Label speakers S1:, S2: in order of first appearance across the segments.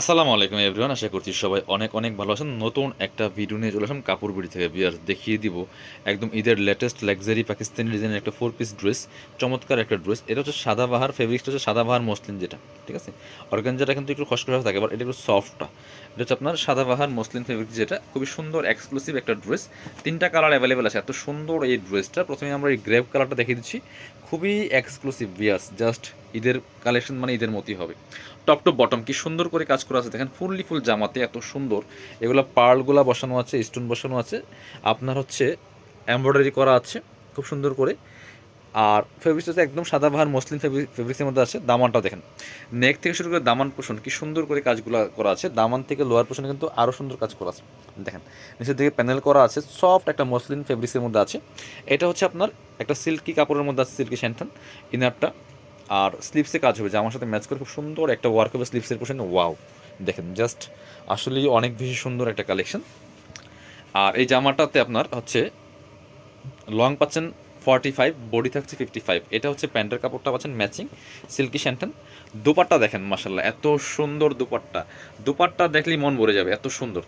S1: আসসালামু আলাইকুম এভরিওয়ান, আশা করছি সবাই অনেক অনেক ভালো আছেন। নতুন একটা ভিডিও নিয়ে চলে আসলাম কাপড় বিড়ি থেকে। বিয়ার দেখিয়ে দিব একদম ঈদের লেটেস্ট লাক্সারি পাকিস্তানি ডিজাইনের একটা ফোর পিস ড্রেস চমৎকার একটা ড্রেস এটা হচ্ছে সাদাবাহার ফেব্রিক্সটা হচ্ছে সাদাবাহার মসলিন যেটা, ঠিক আছে? অর্গানজাটা কিন্তু একটু খসখসা থাকে আবার এটা একটু সফটটা এটা হচ্ছে আপনার সাদাবাহার মসলিন ফেব্রিক যেটা, খুবই সুন্দর এক্সক্লুসিভ একটা ড্রেস তিনটা কালার অ্যাভেলেবেল আছে, এত সুন্দর এই ড্রেসটা প্রথমে আমরা এই গ্রেভ কালারটা দেখিয়ে দিচ্ছি। খুবই এক্সক্লুসিভ বিয়াস জাস্ট ঈদের কালেকশন মানে ঈদের মতোই হবে। টপ টপ বটম কি সুন্দর করে কাজ করা আছে? দেখেন ফুললি ফুল জামাতে এত সুন্দর। এগুলো পার্লগুলা বসানো আছে স্টোন বসানো আছে। আপনার হচ্ছে এমব্রয়ডারি করা আছে, খুব সুন্দর করে। আর ফেব্রিক্সটা একদম সাদা বাহার মসলিন ফেব্রিক্সের মধ্যে আছে। দামানটা দেখেন। নেক থেকে শুরু করে দামান পোষণ কি সুন্দর করে কাজগুলো করা আছে। দামান থেকে লোয়ার পোষণে কিন্তু আরও সুন্দর কাজ করা আছে। দেখেন, নিচের দিকে প্যানেল করা আছে। সফট একটা মসলিন ফেব্রিক্সের মধ্যে আছে। এটা হচ্ছে আপনার একটা সিল্কি কাপড়ের মধ্যে আছে সিল্কি শ্যান্টান ইনারটা আর স্লিপসে কাজ হবে জামার সাথে ম্যাচ করে খুব সুন্দর একটা ওয়ার্ক হবে স্লিপসের পোশন ওয়াও দেখেন জাস্ট আসলেই অনেক বেশি সুন্দর একটা কালেকশন আর এই জামাটাতে আপনার হচ্ছে লং পাচ্ছেন ফর্টি ফাইভ বডি থাকছে ফিফটি ফাইভ এটা হচ্ছে প্যান্টের কাপড়টা পাচ্ছেন ম্যাচিং সিল্কি শ্যান্টান দুপাট্টা দেখেন মাসাল্লাহ এত সুন্দর দুপাট্টা। দুপাট্টা দেখলেই মন ভরে যাবে, এত সুন্দর।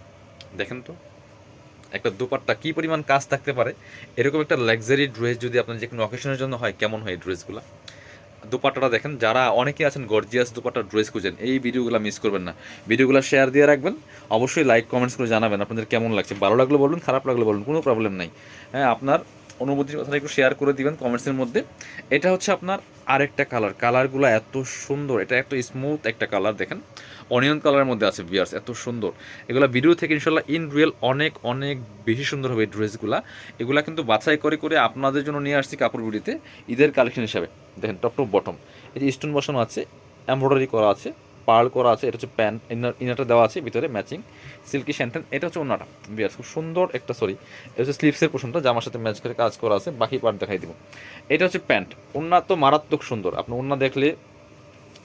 S1: দেখেন তো, একটা দুপাট্টা কী পরিমাণ কাজ থাকতে পারে। এরকম একটা লাক্সারি ড্রেস যদি আপনার যে কোনো অকেশনের জন্য হয়, কেমন হয় এই ড্রেসগুলো দুপাট্টাটা দেখেন, যারা অনেকে আছেন গর্জিয়াস দুপাট্টা ড্রেস খুঁজেন, এই ভিডিওগুলো মিস করবেন না। ভিডিওগুলো শেয়ার দিয়ে রাখবেন, অবশ্যই লাইক কমেন্টস করে জানাবেন আপনাদের কেমন লাগছে, ভালো লাগলে বলুন, খারাপ লাগলে বলুন, কোনো প্রবলেম নাই। হ্যাঁ আপনার অনুভূতির কথাটা একটু শেয়ার করে দিবেন কমেন্টসের মধ্যে। এটা হচ্ছে আপনার আরেকটা কালার কালারগুলো এত সুন্দর। এটা এত স্মুথ একটা কালার দেখেন। অনিয়ন কালারের মধ্যে আছে বিয়ার্স এত সুন্দর। এগুলো ভিডিও থেকে ইনশাল্লাহ ইন রিয়েল অনেক অনেক বেশি সুন্দর হবে এই ড্রেসগুলা এগুলা কিন্তু বাছাই করে করে আপনাদের জন্য নিয়ে আসছি কাপড় বিড়িতে। ঈদের কালেকশন হিসাবে। দেখেন টপ টপ বটম এই স্টোন বসানো আছে এমব্রয়ডারি করা আছে। পার্ল করা আছে, এটা হচ্ছে প্যান্ট ইনার, ইনারটা দেওয়া আছে ভিতরে, ম্যাচিং, সিল্কি শ্যান্টেন এটা হচ্ছে ওনাটা। বিয়ার্স খুব সুন্দর একটা সরি এটা হচ্ছে স্লিপসের পোষণটা জামার সাথে ম্যাচ করে কাজ করা আছে, বাকি পার্ট দেখাই দিব। এটা হচ্ছে প্যান্ট ওনা তো মারাত্মক সুন্দর, আপনি ওনা দেখলে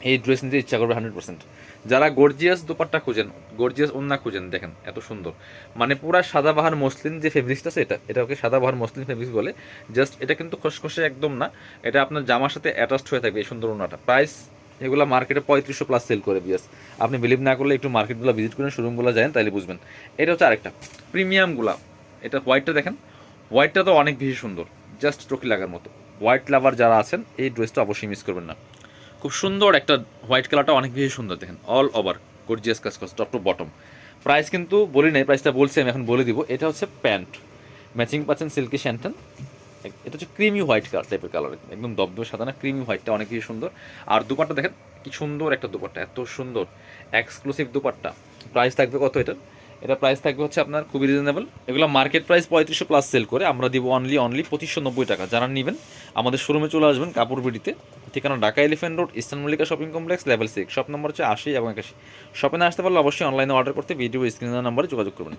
S1: এই ড্রেস নিতে ইচ্ছা করবে হান্ড্রেড পার্সেন্ট যারা গর্জিয়াস দুপাট্টা খুঁজেন গর্জিয়াস ওন্না খুঁজেন, দেখেন, এত সুন্দর। মানে পুরা সাদাবাহার মসলিন যে ফেব্রিক্সটা আছে, এটা এটা ওকে সাদাবাহার মসলিন ফেব্রিক্স বলে জাস্ট এটা কিন্তু খসখসে একদম না, এটা আপনার জামার সাথে অ্যাটাচড হয়ে থাকবে এই সুন্দর ওনাটা প্রাইস এগুলো মার্কেটে পঁয়ত্রিশশো প্লাস সেল করে বিয়াস। আপনি বিলিভ না করলে একটু মার্কেটগুলো ভিজিট করেন শোরুমগুলো যান তাহলে বুঝবেন। এটা হচ্ছে আরেকটা। প্রিমিয়ামগুলা এটা হোয়াইটটা দেখেন। হোয়াইটটা তো অনেক বেশি সুন্দর জাস্ট চোখে লাগার মতো। হোয়াইট লাভার যারা আছেন, এই ড্রেসটা অবশ্যই মিস করবেন না। খুব সুন্দর একটা হোয়াইট কালারটা অনেক বেশি সুন্দর, দেখেন অল ওভার গর্জিয়াস কাজ কাজ টপ টু বটম প্রাইস কিন্তু বলি নাই প্রাইসটা বলছি, আমি এখন বলে দিব। এটা হচ্ছে প্যান্ট। ম্যাচিং পাচ্ছেন সিল্কি শ্যান্টন এটা হচ্ছে ক্রিমি হোয়াইট কালার টাইপের কালার একদম দব্দ সাদা না ক্রিমি হোয়াইটটা অনেক সুন্দর। আর দুপাট্টা দেখেন, কি সুন্দর একটা দুপাট্টা, এত সুন্দর। এক্সক্লুসিভ দুপাট্টা। প্রাইস থাকবে কত এটা? এটা প্রাইস থাকবে হচ্ছে আপনার খুবই রিজনেবল এগুলো মার্কেট প্রাইস পঁয়ত্রিশশো প্লাস সেল করে আমরা দিব অনলি অনলি পঁচিশশো নব্বই টাকা। যারা নেবেন, আমাদের শোরুমে চলে আসবেন, কাপড় বিডিতে। ঠিকানা Dhaka elephant road eastern Mallika shopping complex level six shop number হচ্ছে আশি এবং একাশি। শপে না আসতে পারলে অবশ্যই অনলাইনে অর্ডার করতে ভিডিও স্ক্রিনের নাম্বারে যোগাযোগ করবেন।